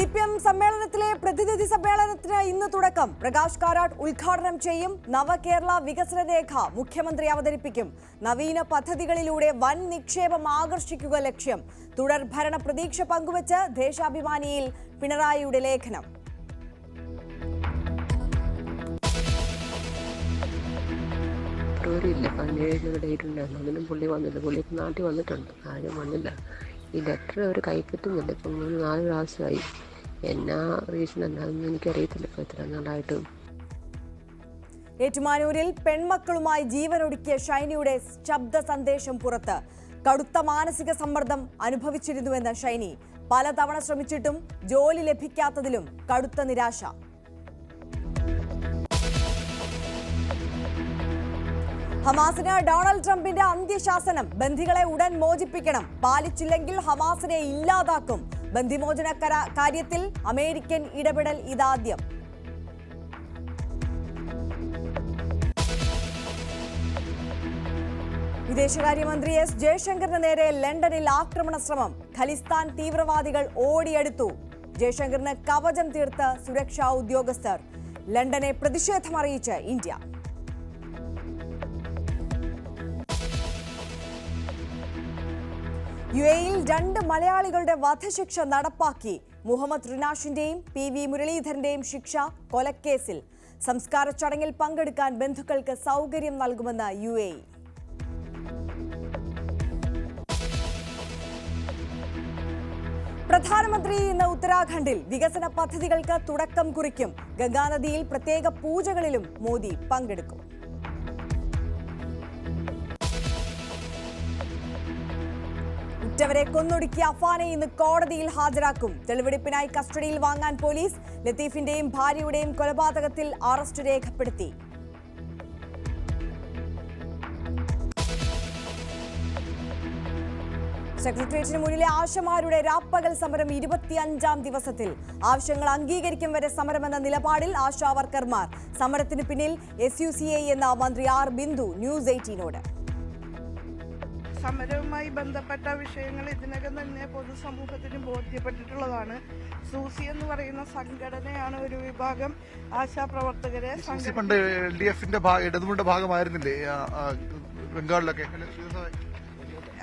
C P M സമ്മേളനത്തിലെ പ്രതിനിധി സമ്മേളനത്തിന് ഇന്ന് തുടക്കം. പ്രകാശ് കാരാട്ട് ഉദ്ഘാടനം ചെയ്യും. നവകേരള വികസന രേഖ മുഖ്യമന്ത്രി അവതരിപ്പിക്കും. നവീന പദ്ധതികളിലൂടെ വൻ നിക്ഷേപം ആകർഷിക്കുക ലക്ഷ്യം. തുടർ ഭരണ പ്രതീക്ഷ പങ്കുവച്ച് ദേശാഭിമാനിയിൽ പിണറായിയുടെ ലേഖനം. ഇല്ല പതിനേഴിന് ഡേറ്റ് അതിനും പുള്ളി വന്നില്ല. പുള്ളി നാട്ടിൽ വന്നിട്ടുണ്ട്. ആരും വന്നില്ല. ഈ ലെറ്റർ അവർ കൈപ്പറ്റുന്നില്ല. ഇപ്പം മൂന്ന് നാല് പ്രാവശ്യമായി. എന്നാ റീസൺ എന്താണെന്ന് എനിക്കറിയത്തില്ല. ഇപ്പോൾ ഇത്ര നാളായിട്ട്. ഏറ്റുമാനൂരിൽ പെൺമക്കളുമായി ജീവനൊടുക്കിയ ഷൈനിയുടെ ശബ്ദ സന്ദേശം പുറത്ത് കടുത്ത മാനസിക സമ്മർദ്ദം അനുഭവിച്ചിരുന്നുവെന്ന് ഷൈനി. പലതവണ ശ്രമിച്ചിട്ടും ജോലി ലഭിക്കാത്തതിലും കടുത്ത നിരാശ. ഹമാസിന് ഡൊണാൾഡ് ട്രംപിന്റെ അന്ത്യശാസനം. ബന്ധികളെ ഉടൻ മോചിപ്പിക്കണം. പാലിച്ചില്ലെങ്കിൽ ഹമാസിനെ ഇല്ലാതാക്കും. ബന്ധിമോചന കാര്യത്തിൽ അമേരിക്കൻ ഇടപെടൽ ഇതാദ്യം. വിദേശകാര്യമന്ത്രി എസ് ജയശങ്കറിന് നേരെ ലണ്ടനിൽ ആക്രമണ ശ്രമം. ഖലിസ്ഥാൻ തീവ്രവാദികൾ ഓടിയെടുത്തു. ജയശങ്കറിന് കവചം തീർത്ത് സുരക്ഷാ ഉദ്യോഗസ്ഥർ. ലണ്ടനെ പ്രതിഷേധമറിയിച്ച് ഇന്ത്യ. യു എയിൽ രണ്ട് മലയാളികളുടെ വധശിക്ഷ നടപ്പാക്കി. മുഹമ്മദ് റിനാഷിന്റെയും പി വി മുരളീധരന്റെയും ശിക്ഷ കൊലക്കേസിൽ. സംസ്കാര ചടങ്ങിൽ പങ്കെടുക്കാൻ ബന്ധുക്കൾക്ക് സൗകര്യം നൽകുമെന്ന് യു എ പ്രധാനമന്ത്രി ഇന്ന് ഉത്തരാഖണ്ഡിൽ വികസന പദ്ധതികൾക്ക് തുടക്കം കുറിക്കും. ഗംഗാനദിയിൽ പ്രത്യേക പൂജകളിലും മോദി പങ്കെടുക്കും. ഉറ്റവരെ കൊന്നൊടുക്കിയ അഫാനെ ഇന്ന് കോടതിയിൽ ഹാജരാക്കും. തെളിവെടുപ്പിനായി കസ്റ്റഡിയിൽ വാങ്ങാൻ പോലീസ് ലത്തീഫിന്റെയും ഭാര്യയുടെയും കൊലപാതകത്തിൽ അറസ്റ്റ് രേഖപ്പെടുത്തി. സെക്രട്ടേറിയറ്റിന് മുന്നിലെ ആശമാരുടെ രാപ്പകൽ സമരം ഇരുപത്തിയഞ്ചാം ദിവസത്തിൽ. ആവശ്യങ്ങൾ അംഗീകരിക്കും വരെ സമരമെന്ന നിലപാടിൽ ആശാവർക്കർമാർ സമരത്തിന് പിന്നിൽ എസ് എന്ന മന്ത്രി ആർ ബിന്ദു ന്യൂസ് എയ്റ്റീനോട്. സമരവുമായി ബന്ധപ്പെട്ട വിഷയങ്ങൾ ഇതിനകം തന്നെ പൊതുസമൂഹത്തിന് ബോധ്യപ്പെട്ടിട്ടുള്ളതാണ്. സൂസി എന്ന് പറയുന്ന സംഘടനയാണ് ഒരു വിഭാഗം ആശാപ്രവർത്തകരെ പണ്ട് എൽ ഡി എഫിന്റെ ഇടതുമുണ്ട ഭാഗമായിരുന്നില്ലേ? ബംഗാളിലൊക്കെ?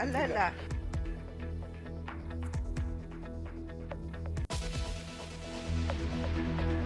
അല്ല അല്ല